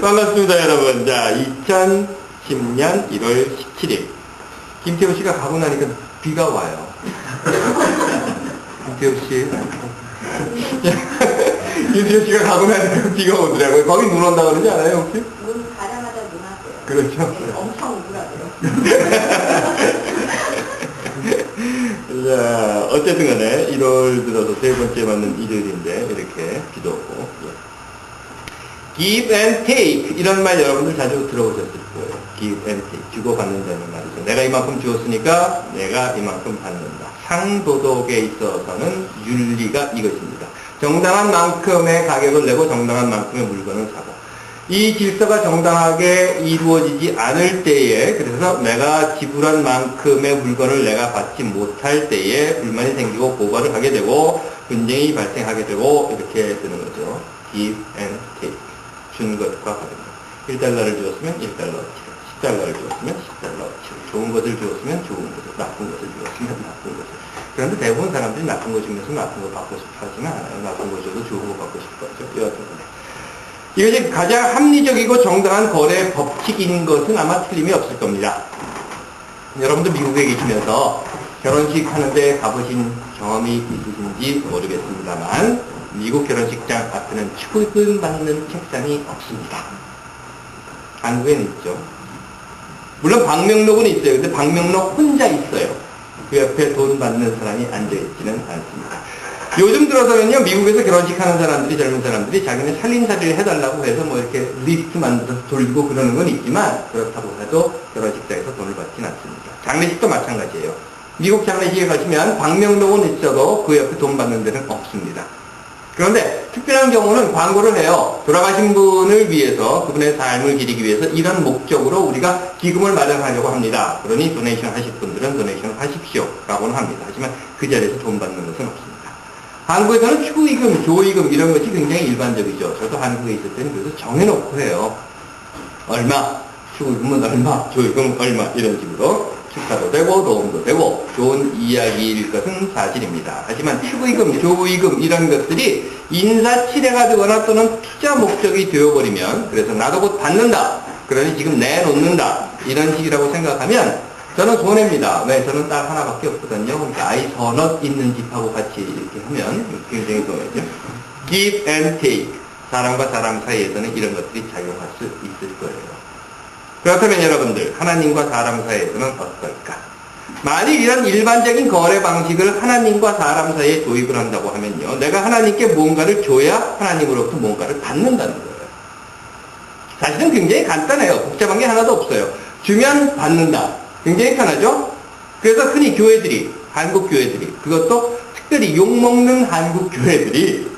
반갑습니다, 여러분. 자, 2010년 1월 17일. 김태우 씨가 가고 나니까 비가 와요. 김태우 씨. 김태우 씨가 가고 나니까 비가 오더라고요. 거기 눈 온다 그러지 않아요, 혹시? 눈 가자마자 눈 왔어요. 그렇죠. 엄청 우울하대요. 자, 어쨌든 간에 1월 들어서 세 번째 맞는 일요일인데, 이렇게. Give and take 이런 말 여러분들 자주 들어보셨을 거예요. give and take 주고 받는다는 말이죠. 내가 이만큼 주었으니까 내가 이만큼 받는다. 상도덕에 있어서는 윤리가 이것입니다. 정당한 만큼의 가격을 내고 정당한 만큼의 물건을 사고 이 질서가 정당하게 이루어지지 않을 때에 그래서 내가 지불한 만큼의 물건을 내가 받지 못할 때에 불만이 생기고 고발을 하게 되고 분쟁이 발생하게 되고 이렇게 되는 거죠. give and take. 준 것과 다릅니다. 1달러를 주었으면 1달러 치료, 10달러를 주었으면 10달러 치료, 좋은 것을 주었으면 좋은 것을, 나쁜 것을 주었으면 나쁜 것을. 그런데 대부분 사람들이 나쁜 것 중에서 나쁜 거 받고 싶어 하지만. 나쁜 거 줘도 좋은 거 받고 싶어 하죠. 여하튼 이것이 가장 합리적이고 정당한 거래 법칙인 것은 아마 틀림이 없을 겁니다. 여러분도 미국에 계시면서 결혼식 하는데 가보신 경험이 있으신지 모르겠습니다만 미국 결혼식장 앞에는 축의금 받는 책상이 없습니다. 한국에는 있죠. 물론 방명록은 있어요. 근데 방명록 혼자 있어요. 그 옆에 돈 받는 사람이 앉아있지는 않습니다. 요즘 들어서는요, 미국에서 결혼식 하는 사람들이, 젊은 사람들이 자기네 살림살이를 해달라고 해서 뭐 이렇게 리스트 만들어서 돌리고 그러는 건 있지만, 그렇다고 해도 결혼식장에서 돈을 받지는 않습니다. 장례식도 마찬가지예요. 미국 장례식에 가시면 방명록은 있어도 그 옆에 돈 받는 데는 없습니다. 그런데 특별한 경우는 광고를 해요. 돌아가신 분을 위해서 그분의 삶을 기리기 위해서 이런 목적으로 우리가 기금을 마련하려고 합니다. 그러니 도네이션 하실 분들은 도네이션 하십시오. 라고는 합니다. 하지만 그 자리에서 돈 받는 것은 없습니다. 한국에서는 축의금, 조의금 이런 것이 굉장히 일반적이죠. 저도 한국에 있을 때는 그래서 정해놓고 해요. 얼마, 축의금은 얼마, 조의금은 얼마 이런 식으로 축하도 되고 도움도 되고 좋은 이야기일 것은 사실입니다. 하지만 축의금, 조의금 이런 것들이 인사치레가 되거나 또는 투자 목적이 되어버리면 그래서 나도 곧 받는다. 그러니 지금 내놓는다. 이런 식이라고 생각하면 저는 손해입니다. 왜? 저는 딸 하나밖에 없거든요. 그러니까 아이 서너 있는 집하고 같이 이렇게 하면 굉장히 손해죠. give and take. 사람과 사람 사이에서는 이런 것들이 작용할 수 있을 거예요. 그렇다면 여러분들 하나님과 사람 사이에서는 어떨까? 만일 이런 일반적인 거래 방식을 하나님과 사람 사이에 도입을 한다고 하면요. 내가 하나님께 뭔가를 줘야 하나님으로부터 뭔가를 받는다는 거예요. 사실은 굉장히 간단해요. 복잡한 게 하나도 없어요. 주면 받는다. 굉장히 편하죠? 그래서 흔히 교회들이, 한국 교회들이, 그것도 특별히 욕먹는 한국 교회들이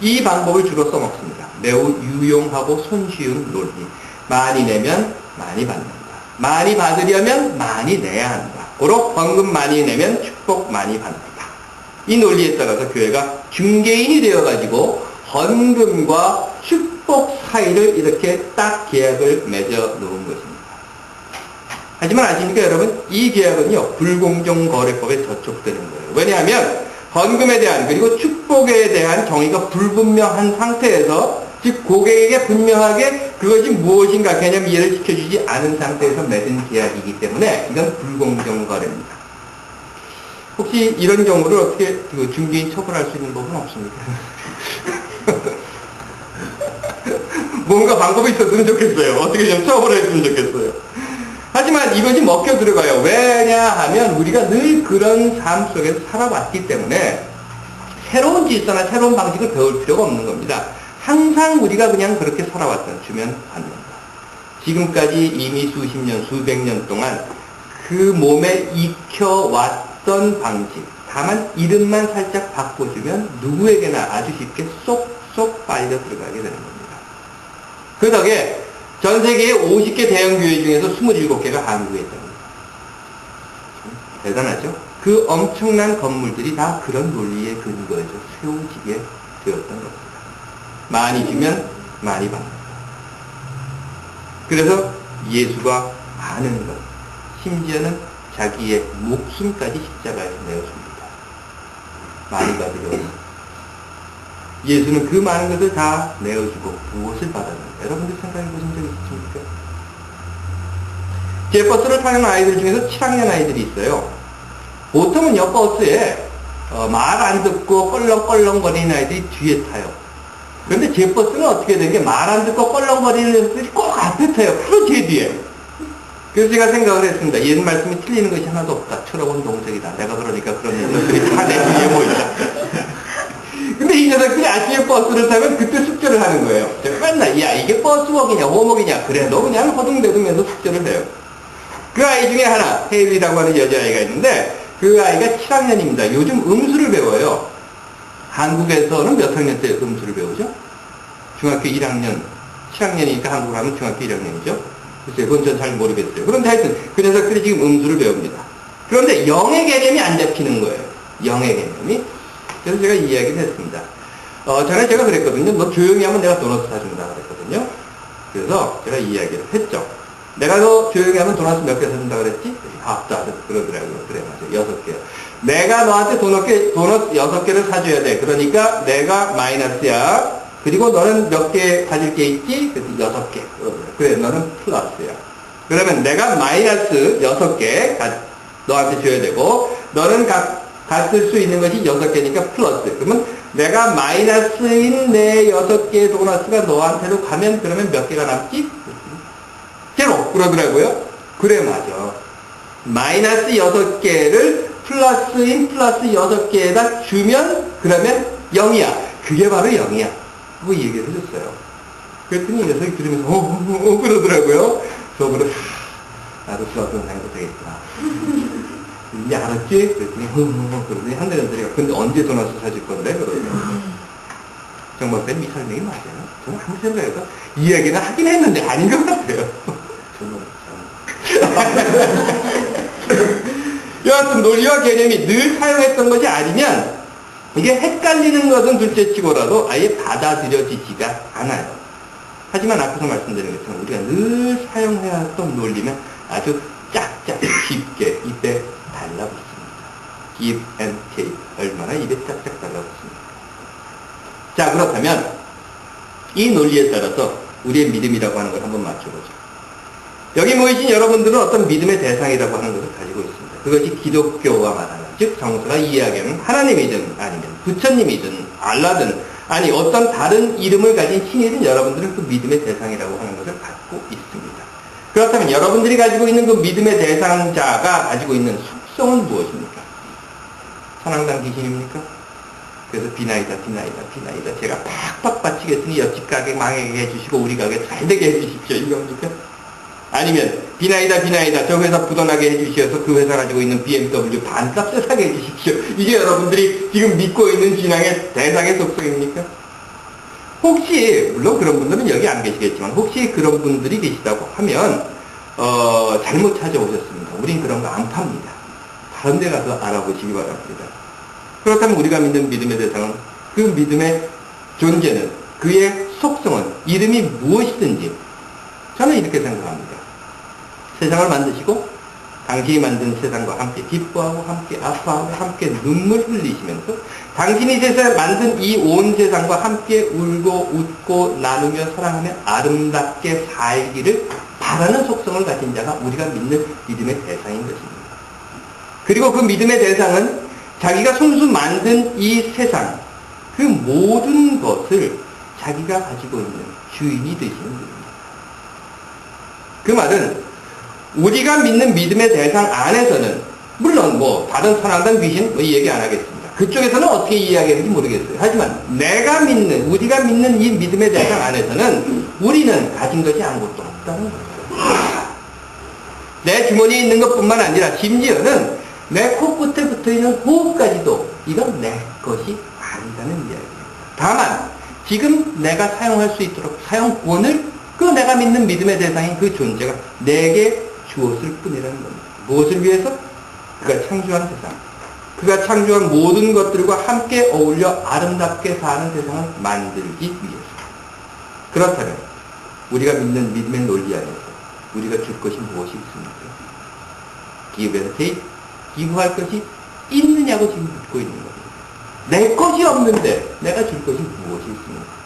이 방법을 주로 써먹습니다. 매우 유용하고 손쉬운 논리. 많이 내면 많이 받는다. 많이 받으려면 많이 내야 한다. 고로 헌금 많이 내면 축복 많이 받는다. 이 논리에 따라서 교회가 중개인이 되어가지고 헌금과 축복 사이를 이렇게 딱 계약을 맺어 놓은 것입니다. 하지만 아십니까 여러분? 이 계약은요 불공정거래법에 저촉되는 거예요. 왜냐하면 헌금에 대한 그리고 축복에 대한 정의가 불분명한 상태에서 즉 고객에게 분명하게 그것이 무엇인가 개념 이해를 시켜주지 않은 상태에서 맺은 계약이기 때문에 이건 불공정 거래입니다. 혹시 이런 경우를 어떻게 그 중개인 처벌할 수 있는 법은 없습니까? 뭔가 방법이 있었으면 좋겠어요. 어떻게 좀 처벌했으면 좋겠어요. 하지만 이것이 먹혀 들어가요. 왜냐하면 우리가 늘 그런 삶 속에서 살아왔기 때문에 새로운 질서나 새로운 방식을 배울 필요가 없는 겁니다. 항상 우리가 그냥 그렇게 살아왔던 주면 받는다. 지금까지 이미 수십 년, 수백 년 동안 그 몸에 익혀왔던 방식, 다만 이름만 살짝 바꿔주면 누구에게나 아주 쉽게 쏙쏙 빨려 들어가게 되는 겁니다. 그 덕에 전 세계의 50개 대형 교회 중에서 27개가 한국에 있답니다. 대단하죠? 그 엄청난 건물들이 다 그런 논리의 근거에서 세워지게 되었던 겁니다. 많이 주면 많이 받는다. 그래서 예수가 많은 것, 심지어는 자기의 목숨까지 십자가에 내어줍니다. 많이 받으려고 예수는 그 많은 것을 다 내어주고 무엇을 받았는가? 여러분들 생각해 보신 적 있으십니까? 제 버스를 타는 아이들 중에서 7학년 아이들이 있어요. 보통은요, 버스에 어, 말안 듣고 껄렁껄렁거리는 아이들이 뒤에 타요. 그런데 제 버스는 어떻게 된 게 말 안 듣고 껄렁거리는 애들이 꼭 앞에 타요. 바로 제 뒤에. 그래서 제가 생각을 했습니다. 옛 말씀이 틀리는 것이 하나도 없다. 철학은 동색이다. 내가 그러니까 그런 녀석들이 다 내 뒤에 모인다. 근데 이 녀석들이 아침에 버스를 타면 그때 숙제를 하는 거예요. 제가 맨날, 야, 이게 버스웍이냐, 호목이냐. 그래, 너 그냥 허둥대둥면서 숙제를 해요. 그 아이 중에 하나, 혜일이라고 하는 여자아이가 있는데, 그 아이가 7학년입니다. 요즘 음수를 배워요. 한국에서는 몇 학년 때 음수를 배우죠? 중학교 1학년, 7학년이니까 한국으로 하면 중학교 1학년이죠? 글쎄요, 그건 전 잘 모르겠어요. 그런데 하여튼, 그 녀석들이 지금 음수를 배웁니다. 그런데 영의 개념이 안 잡히는 거예요. 영의 개념이. 그래서 제가 이야기를 했습니다. 어, 전에 제가 그랬거든요. 너 조용히 하면 내가 도넛 사준다 그랬거든요. 그래서 제가 이야기를 했죠. 내가 너 조용히 하면 도넛 몇 개 사준다 그랬지? 아, 자, 그러더라고요. 그래, 맞아. 여섯 개. 내가 너한테 도넛 개, 도넛 여섯 개를 사줘야 돼. 그러니까 내가 마이너스야. 그리고 너는 몇 개 가질 게 있지? 그래서 여섯 개. 그러더라고요. 그래, 너는 플러스야. 그러면 내가 마이너스 여섯 개 가- 너한테 줘야 되고, 너는 가, 갖을 수 있는 것이 여섯 개니까 플러스. 그러면 내가 마이너스인 내 여섯 개의 도넛가 너한테로 가면 그러면 몇 개가 남지? 제로. 그러더라고요. 그래, 맞아. 마이너스 여섯 개를 플러스인 플러스 여섯 개에다 주면 그러면 0이야. 그게 바로 0이야. 그거 얘기를 해줬어요. 그랬더니 이 녀석이 들으면서 어, 어, 어, 그러더라고요. 속으로 하, 나도 플러스는 해도 되겠구나. 이제 알았지? 그랬더니 어, 어, 어, 그러더니 한 달에 들이가 근데 언제 도넛을 사줄 건데? 그러더라고요. 정말 쌤이 설명이 맞아요. 저는 아무 생각해도 이야기는 하긴 했는데 아닌 것 같아요. 여하튼 논리와 개념이 늘 사용했던 것이 아니면 이게 헷갈리는 것은 둘째치고라도 아예 받아들여지지가 않아요. 하지만 앞에서 말씀드린 것처럼 우리가 늘 사용해왔던 논리면 아주 짝짝 깊게 입에 달라붙습니다. give and take 얼마나 입에 짝짝 달라붙습니다. 자 그렇다면 이 논리에 따라서 우리의 믿음이라고 하는 걸 한번 맞춰보죠. 여기 모이신 여러분들은 어떤 믿음의 대상이라고 하는 것을 가지고 있습니다. 그것이 기독교와 마찬가지, 즉 성서가 이야기하는 하나님이든 아니면 부처님이든 알라든 아니 어떤 다른 이름을 가진 신이든 여러분들은 그 믿음의 대상이라고 하는 것을 갖고 있습니다. 그렇다면 여러분들이 가지고 있는 그 믿음의 대상자가 가지고 있는 속성은 무엇입니까? 선왕당 귀신입니까? 그래서 비나이다, 비나이다, 비나이다. 제가 팍팍 바치겠으니 옆집 가게 망하게 해주시고 우리 가게 잘 되게 해주십시오. 이겁니까? 아니면 비나이다, 비나이다. 저 회사 부도나게 해주셔서 그 회사 가지고 있는 BMW 반값에 사게 해주십시오. 이게 여러분들이 지금 믿고 있는 신앙의 대상의 속성입니까? 혹시 물론 그런 분들은 여기 안 계시겠지만 혹시 그런 분들이 계시다고 하면 어, 잘못 찾아오셨습니다. 우린 그런 거 안 팝니다. 다른 데 가서 알아보시기 바랍니다. 그렇다면 우리가 믿는 믿음의 대상은 그 믿음의 존재는 그의 속성은 이름이 무엇이든지 저는 이렇게 생각합니다. 세상을 만드시고 당신이 만든 세상과 함께 기뻐하고 함께 아파하고 함께 눈물 흘리시면서 당신이 세상 만든 이 온 세상과 함께 울고 웃고 나누며 사랑하며 아름답게 살기를 바라는 속성을 가진 자가 우리가 믿는 믿음의 대상인 것입니다. 그리고 그 믿음의 대상은 자기가 손수 만든 이 세상, 그 모든 것을 자기가 가지고 있는 주인이 되시는 분입니다. 그 말은 우리가 믿는 믿음의 대상 안에서는 물론 뭐 다른 선악단 귀신 뭐 얘기 안 하겠습니다. 그쪽에서는 어떻게 이야기하는지 모르겠어요. 하지만 내가 믿는 우리가 믿는 이 믿음의 대상 안에서는 우리는 가진 것이 아무것도 없다는 거예요. 내 주머니에 있는 것뿐만 아니라 심지어는 내 코끝에 붙어 있는 호흡까지도 이건 내 것이 아니라는 이야기입니다. 다만 지금 내가 사용할 수 있도록 사용권을 그 내가 믿는 믿음의 대상인 그 존재가 내게 주었을 뿐이라는 겁니다. 무엇을 위해서? 그가 창조한 세상. 그가 창조한 모든 것들과 함께 어울려 아름답게 사는 세상을 만들기 위해서. 그렇다면 우리가 믿는 믿음의 논리 안에서 우리가 줄 것이 무엇이 있습니까? and take, 기부할 것이 있느냐고 지금 묻고 있는 겁니다. 내 것이 없는데 내가 줄 것이 무엇이 있습니까?